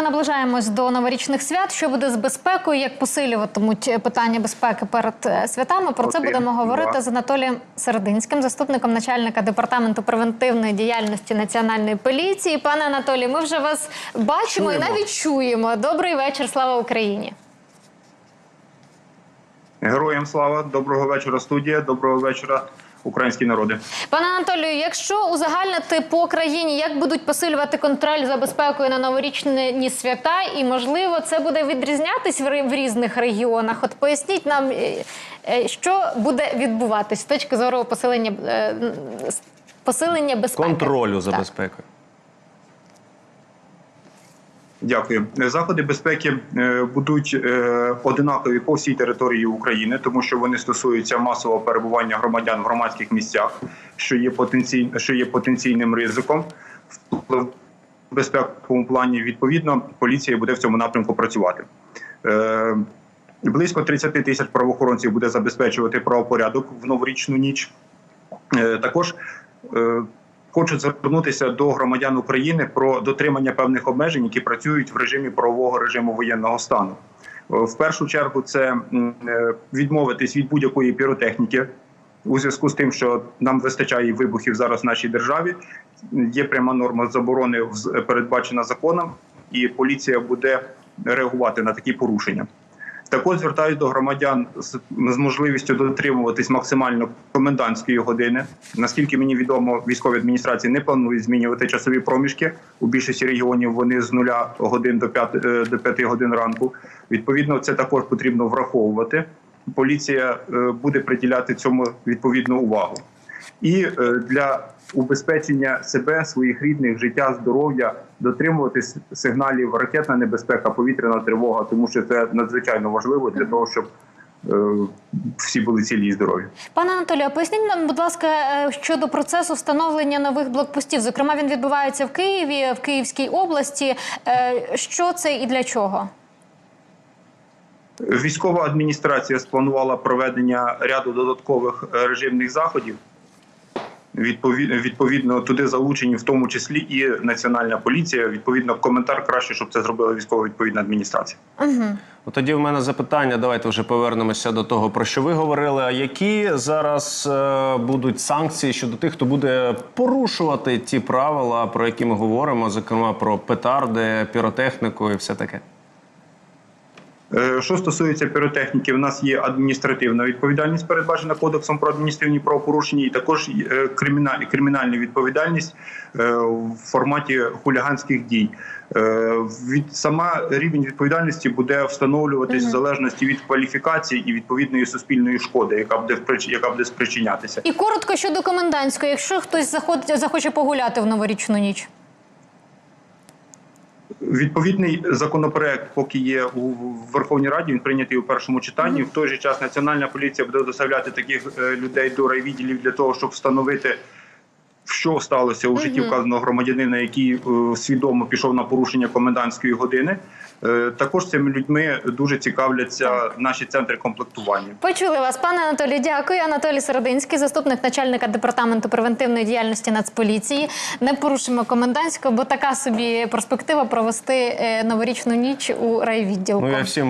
ми наближаємось до новорічних свят. Що буде з безпекою? Як посилюватимуть питання безпеки перед е, святами? Про це будемо говорити з Анатолієм Серединським, заступником начальника департаменту превентивної діяльності національної поліції. Пане Анатолій, ми вже вас бачимо Чуємо. і навіть чуємо. Добрий вечір, слава Україні. Героям слава, доброго вечора, студія, доброго вечора, українські народи. Пане Анатолію, якщо узагальнити по країні, як будуть посилювати контроль за безпекою на новорічні свята, і можливо це буде відрізнятись в різних регіонах. От поясніть нам, е, е, що буде відбуватись з точки зору посилення е, посилення безпеки контролю за Так. безпекою. Дякую. Заходи безпеки е, будуть е, одинакові по всій території України, тому що вони стосуються масового перебування громадян в громадських місцях, що є потенцій, що є потенційним ризиком. В безпековому плані відповідно поліція буде в цьому напрямку працювати. Е, Близько 30 тисяч правоохоронців буде забезпечувати правопорядок в новорічну ніч. Також хочу звернутися до громадян України про дотримання певних обмежень, які працюють в режимі правового режиму воєнного стану. В першу чергу це е, відмовитись від будь-якої піротехніки у зв'язку з тим, що нам вистачає вибухів зараз в нашій державі. Є пряма норма заборони передбачена законом, і поліція буде реагувати на такі порушення. Також звертаюся до громадян з, можливістю дотримуватись максимально комендантської години. Наскільки мені відомо, військові адміністрації не планують змінювати часові проміжки. У більшості регіонів вони з нуля годин до 5, е, до 5 годин ранку. Відповідно, це також потрібно враховувати. Поліція е, буде приділяти цьому відповідну увагу. І е, для убезпечення себе, своїх рідних, життя, здоров'я, дотримуватись сигналів ракетна небезпека, повітряна тривога, тому що це надзвичайно важливо для того, щоб е, всі були цілі і здорові. Пане Анатолію, поясніть нам, будь ласка, е, щодо процесу встановлення нових блокпостів. Зокрема, він відбувається в Києві, в Київській області. Е, Що це і для чого? Військова адміністрація спланувала проведення ряду додаткових режимних заходів. Відповідно, туди залучені в тому числі і національна поліція. Відповідно, коментар краще, щоб це зробила військова відповідна адміністрація. Угу. Ну, тоді в мене запитання. Давайте вже повернемося до того, про що ви говорили. А які зараз е, будуть санкції щодо тих, хто буде порушувати ті правила, про які ми говоримо, зокрема про петарди, піротехніку і все таке? Е, Що стосується піротехніки, в нас є адміністративна відповідальність, передбачена кодексом про адміністративні правопорушення, і також е, кримінальна відповідальність е, в форматі хуліганських дій. Від сама рівень відповідальності буде встановлюватись в залежності від кваліфікації і відповідної суспільної шкоди, яка буде яка буде спричинятися. І коротко щодо комендантської, якщо хтось захоче погуляти в новорічну ніч. Відповідний законопроект, поки є у Верховній Раді, він прийнятий у першому читанні. В той же час Національна поліція буде доставляти таких е, людей до райвідділів для того, щоб встановити, що сталося у житті вказаного громадянина, який е, свідомо пішов на порушення комендантської години. Е, Також цими людьми дуже цікавляться наші центри комплектування. Почули вас, пане Анатолій. Дякую. Анатолій Серединський, заступник начальника департаменту превентивної діяльності Нацполіції. Не порушимо комендантського, бо така собі перспектива провести е, новорічну ніч у райвідділку. Ну я всім